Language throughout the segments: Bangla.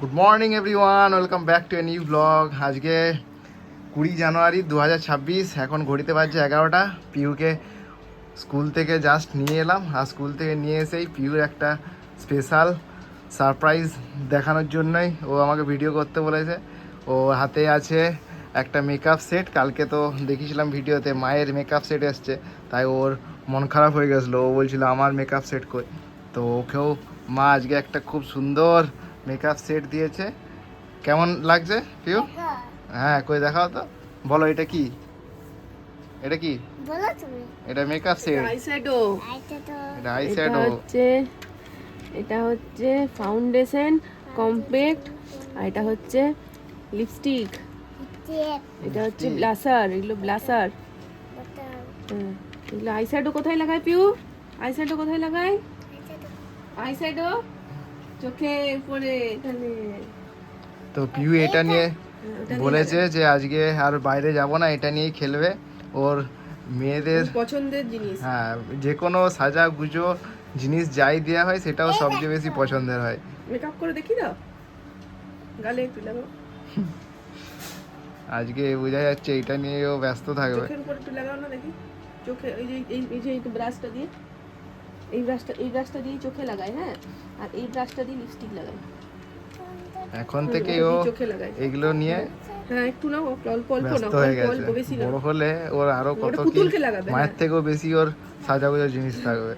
Good morning everyone welcome back to a new blog আজকে কুড়ি জানুয়ারি দু হাজার ছাব্বিশ, এখন ঘড়িতে বাজছে এগারোটা। পিউকে স্কুল থেকে জাস্ট নিয়ে এলাম। আর স্কুল থেকে নিয়ে এসেই পিউর একটা স্পেশাল সারপ্রাইজ দেখানোর জন্যই ও আমাকে ভিডিও করতে বলেছে। ও হাতে আছে একটা মেকআপ সেট কালকে তো দেখিয়েছিলাম ভিডিওতে, মায়ের মেকআপ সেট এসছে। তাই ওর মন খারাপ হয়ে গেছিল। ও বলছিল, আমার মেকআপ সেট কই? তো ওকেও, মা, আজকে একটা খুব সুন্দর মেকআপ সেট দিয়েছে। কেমন লাগছে পিউ হ্যাঁ কই দেখাও তো। বলো এটা কি? এটা কি? বলো তুমি। এটা মেকআপ সেট আইশ্যাডো আইটা তো এটা আই এটা হচ্ছে এটা হচ্ছে ফাউন্ডেশন কম্প্যাক্ট আর এটা হচ্ছে লিপস্টিক এটা হচ্ছে ব্লাসার এগুলো ব্লাসার বলো এগুলো আইশ্যাডো কোথায় লাগায় পিউ আইশ্যাডো কোথায় লাগায়? আইশ্যাডো চোখে পরে এখানে তো পিউ এটা নিয়ে হ্যাঁ, বলেছে যে আজকে আর বাইরে যাব না এটা নিয়েই খেলবে। ওর মেয়েদের পছন্দের জিনিস। হ্যাঁ যে কোনো সাজা গুজো জিনিস যাই দেওয়া হয় সেটাও সবচেয়ে বেশি পছন্দের হয়। মেকআপ করে দেখি দাও গালে একটু লাগাও আজকে বোঝা যাচ্ছে এটা নিয়েও ব্যস্ত থাকবে। চোখের উপর একটু লাগাও না দেখি। চোখে এই যে এই যে এই ব্রাশটা দিয়ে। এই ব্রাশটা এই ব্রাশটা দিয়ে চোখে লাগায় হ্যাঁ? আর এই ব্রাশটা দিয়ে লিপস্টিক লাগায়। এখন থেকে ও চোখে লাগায়। এগুলো নিয়ে হ্যাঁ একটু নাও অল্প অল্প নাও হয়ে অল্প গেছে। বেশি নাও। বড় হলে ওর আরও কত কি মায়ের হ্যাঁ। থেকেও বেশি ওর সাজাগুজো জিনিস থাকবে।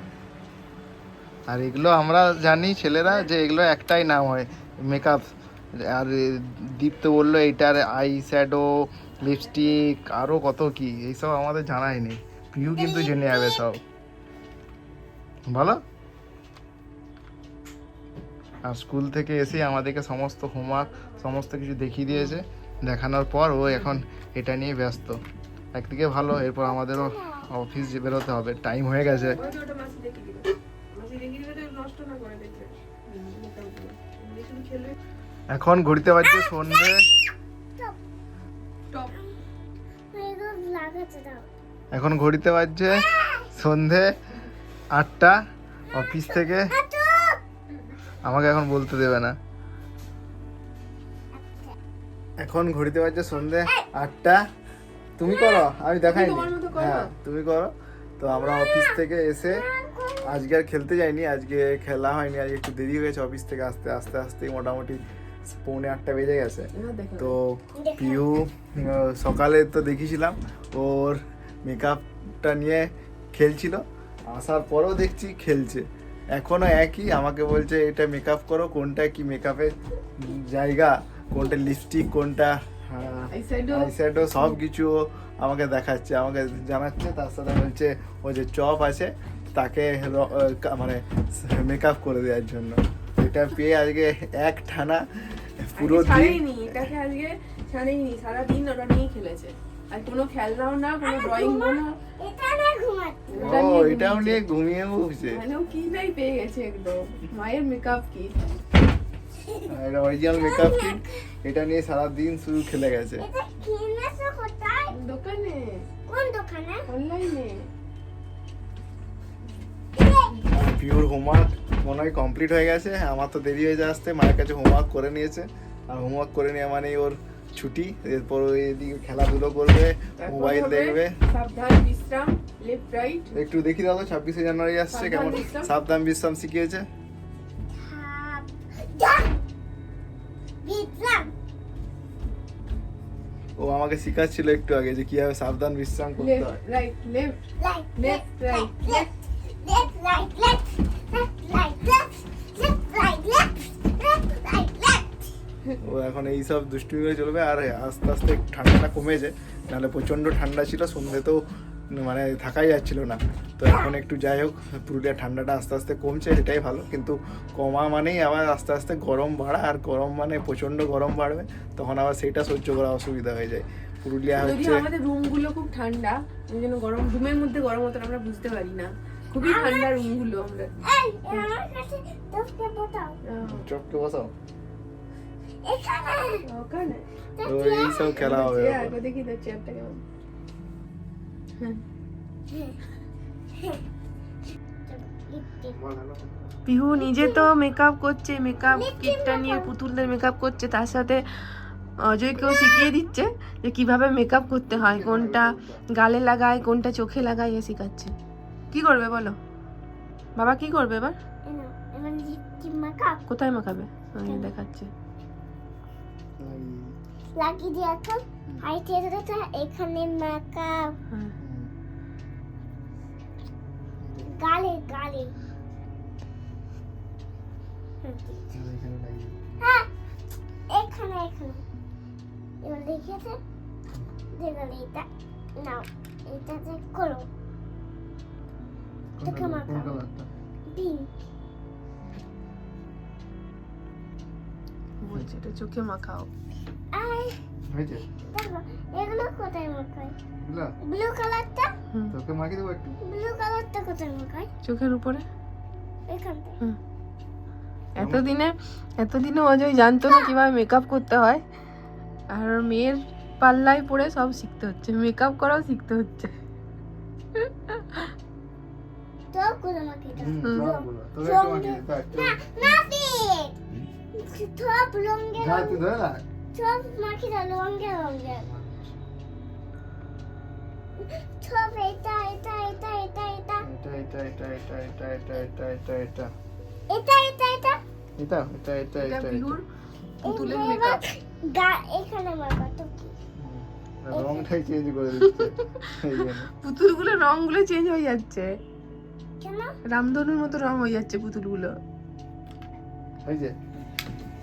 আর এগুলো আমরা জানি ছেলেরা যে এগুলো একটাই নাম হয় মেকআপ আর এ দীপ্ত বলল এইটার আই শ্যাডো লিপস্টিক আরও কত কি এইসব আমাদের জানাই নেই। পিউ কিন্তু জেনে যাবে সব। বলো আর স্কুল থেকে এসে আমাদেরকে সমস্ত হোমওয়ার্ক সমস্ত কিছু দেখিয়ে দিয়েছে। দেখানোর পর ও এখন এটা নিয়ে ব্যস্ত। একদিকে ভালো এরপর আমাদেরও অফিস বেরোতে হবে। টাইম হয়ে গেছে। এখন ঘুরতে পারছে দাও এখন ঘড়িতে বাজছে সন্ধে। আটটা অফিস থেকে আমাকে এখন বলতে দেবে না। এখন ঘড়িতে বাজছে সন্ধে আটটা। তুমি করো আমি দেখাইনি। হ্যাঁ তুমি করো। তো আমরা অফিস থেকে এসে আজকে আর খেলতে যাইনি আজকে খেলা হয়নি আজকে একটু দেরি হয়ে গেছে অফিস থেকে আসতে আস্তে আস্তে মোটামুটি পৌনে আটটা বেজে গেছে। তো পিউ সকালে তো দেখিয়েছিলাম ওর মেকআপটা নিয়ে খেলছিল। আসার পরেও দেখছি খেলছে। এখনও একই আমাকে বলছে এটা মেকআপ করো কোনটা কি মেকআপের জায়গা কোনটা লিপস্টিক কোনটা? আইশ্যাডো সব কিছু আমাকে দেখাচ্ছে আমাকে জানাচ্ছে তার সাথে বলছে ও যে চপ আছে তাকে মানে মেকআপ করে দেওয়ার জন্য। এটা পেয়ে আজকে এক টানা পুরো দিন ছাড়েইনি সারাদিন ওটা নিয়েই খেলেছে। আর কোনো খেলনাও না কোনো ড্রয়িং না এটা ও নিয়ে এটাও নিয়ে মানে কি নাই পেয়ে গেছে একদম। মায়ের মেকআপ কি? এটা অরিজিনাল মেকআপ কিট এটা নিয়ে সারা দিন শুধু খেলে গেছে। এটা কিনেছো কোথায়? দোকানে? কোন দোকানে? অনলাইনে পিওর হোমওয়ার্ক মনে হয় কমপ্লিট হয়ে গেছে। আমার তো দেরি হয়ে আসতে মায়ের কাছে হোমওয়ার্ক করে নিয়েছে। আর হোমওয়ার্ক করে নেওয়া মানে ওর ছুটি এরপর এদিকে খেলাধুলো করবে মোবাইল দেখবে। সাবধান বিশ্রাম লেফট রাইট একটু দেখি দাও ছাব্বিশে জানুয়ারি আসছে কেমন? সাবধান বিশ্রাম শিখিয়েছে? ও আমাকে শিখাচ্ছিল একটু আগে যে কীভাবে সাবধান বিশ্রাম করতে হয়। Right left right, left left right left left ও এখন এই সব দুষ্টুমি করে চলবে আর আস্তে আস্তে ঠান্ডাটা কমেছে নাহলে প্রচণ্ড ঠান্ডা ছিল সন্ধ্যেতেও মানে থাকাই যাচ্ছিল না। তো এখন একটু যাই হোক পুরুলিয়ার ঠান্ডাটা আস্তে আস্তে কমছে সেটাই ভালো। কিন্তু কমা মানেই আবার আস্তে আস্তে গরম বাড়া আর গরম মানে প্রচণ্ড গরম বাড়বে তখন আবার সেইটা সহ্য করা অসুবিধা হয়ে যায়। পুরুলিয়া হচ্ছে আমাদের রুমগুলো খুব ঠান্ডা ওই জন্য গরম রুমের মধ্যে গরম হতো আমরা বুঝতে পারি না। খুবই ঠান্ডা রুমগুলো আমরা। চপকে বসাও? ওখানে তো এই সব খেলা হবে দেখি তো চেয়ারটা কেমন পিহু নিজে তো মেকআপ করছে মেকআপ কিটটা নিয়ে পুতুলদের মেকআপ করছে তার সাথে অজয়কেও শিখিয়ে দিচ্ছে যে কীভাবে মেকআপ করতে হয় কোনটা গালে লাগায় কোনটা চোখে লাগায় এ শেখাচ্ছে। কি করবে বলো? বাবা কি করবে এবার? কোথায় মাখাবে? দেখাচ্ছে। লাগিয়ে দিয়ে এখন। হাইটে তো এখানে হ্যাঁ। গালে গালে। হ্যাঁ এখানে এখানে। এবার লিখেছে দেখলে এটা নাও এটাতে করো। চোখে মাখাও পিঙ্ক। বলছে এটা চোখে মাখাও। হয়েছে? এগুলো কোথায় মাখায়? ব্লু কালারটা তোকে মাখিয়ে দেবো একটু? ব্লু কালারটা কোথায় মাখায়? চোখের উপরে? এখানটা হুম। এতদিনে এতদিনে অজয় জানতো না কীভাবে মেকআপ করতে হয়। আর মেয়ের পাল্লায় পড়ে সব শিখতে হচ্ছে। মেকআপ করাও শিখতে হচ্ছে। তো মাখিয়ে দাও। না যা, তুই ধরে রাখ। সব মাখিয়ে দাও রঙে রঙে সব এটা এটা এটা এটা এটা এটা, এটা, এটা, এটা, এটা, এটা, এটা, এটা, এটা। এটা এটা এটা এটা, এটা, এটা, এটা এটা, বিহুর এটা। পুতুলের মেকআপ গা- এখানে কি রংটাই চেঞ্জ করে দিচ্ছে। পুতুলগুলো রংগুলো চেঞ্জ হয়ে যাচ্ছে কেন রামধনুর মতো রং হয়ে যাচ্ছে পুতুলগুলো হয়েছে? রাম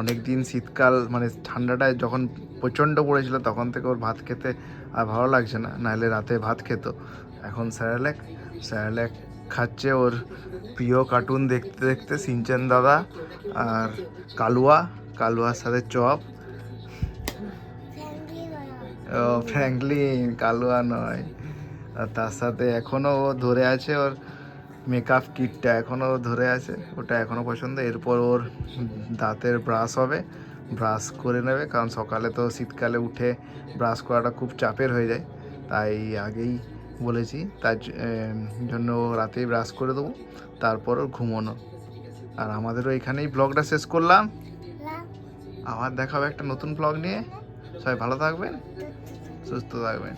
অনেক দিন শীতকাল মানে ঠান্ডাটায় যখন প্রচণ্ড পড়েছিল তখন থেকে ওর ভাত খেতে আর ভালো লাগছে না। নাহলে রাতে ভাত খেত। এখন স্যারেলেক স্যারেলেক খাচ্ছে ওর প্রিয় কার্টুন দেখতে দেখতে সিনচেন দাদা আর কালুয়া, কালুয়ার সাথে চপ। ও, ফ্র্যাঙ্কলিন, কালুয়া নয়। আর তার সাথে এখনও ও ধরে আছে ওর মেকআপ কিটটা এখনও ধরে আছে ওটা এখনও পছন্দ। এরপর ওর দাঁতের ব্রাশ হবে ব্রাশ করে নেবে কারণ সকালে তো শীতকালে উঠে ব্রাশ করাটা খুব চাপের হয়ে যায়। তাই আগেই বলেছি তার জন্য ও রাতেই ব্রাশ করে দেবো তারপর ওর ঘুমোনো। আর আমাদেরও এখানেই ব্লগটা শেষ করলাম। আবার দেখাবে একটা নতুন ব্লগ নিয়ে। সবাই ভালো থাকবেন সুস্থ থাকবেন।